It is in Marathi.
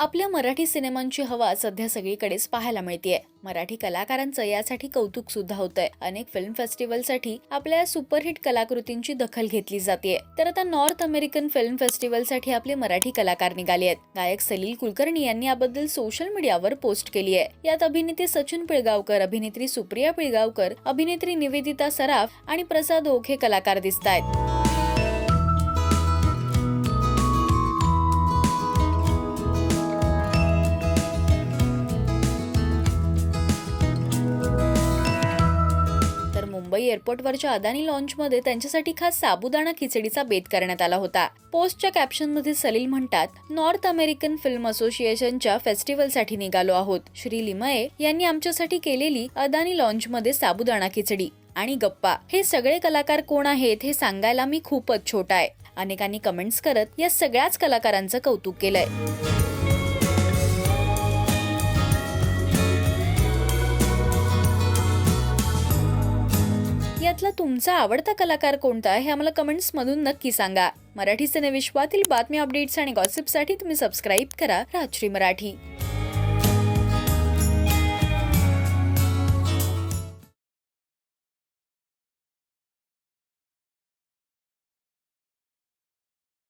आपल्या मराठी सिनेमांची हवा सध्या सगळीकडेच पाहायला मिळतेय. मराठी कलाकारांचं यासाठी कौतुक सुद्धा होतंय. अनेक फिल्म फेस्टिवलसाठी आपल्या सुपरहिट कलाकृतींची दखल घेतली जाते तर आता नॉर्थ अमेरिकन फिल्म फेस्टिवलसाठी आपले मराठी कलाकार निघाले आहेत. गायक सलील कुलकर्णी यांनी याबद्दल सोशल मीडियावर पोस्ट केली आहे यात अभिनेते सचिन पिळगावकर अभिनेत्री सुप्रिया पिळगावकर अभिनेत्री निवेदिता सराफ आणि प्रसाद ओक हे कलाकार दिसत आहेत मुंबई एअरपोर्टवरच्या अदानी लॉन्चमध्ये त्यांच्यासाठी खास साबुदाणा खिचडीचा बेत करण्यात आला होता. पोस्टच्या कॅप्शनमध्ये सलील म्हणतात नॉर्थ अमेरिकन फिल्म असोसिएशनच्या फेस्टिवलसाठी निघालो आहोत. श्री लिमये यांनी आमच्यासाठी केलेली अदानी लॉन्चमध्ये साबुदाणा खिचडी. आणि गप्पा हे सगळे कलाकार कोण आहेत हे सांगायला मी खूपच छोटा आहे. अनेकांनी कमेंट्स करत या सगळ्याच कलाकारांचं कौतुक केलंय. यातला तुमचा आवडता कलाकार कोणता हे आम्हाला कमेंट्समधून नक्की सांगा. मराठी सिनेविश्वातील बातमी अपडेट्स आणि गॉसिपसाठी तुम्ही सबस्क्राईब करा राजश्री मराठी.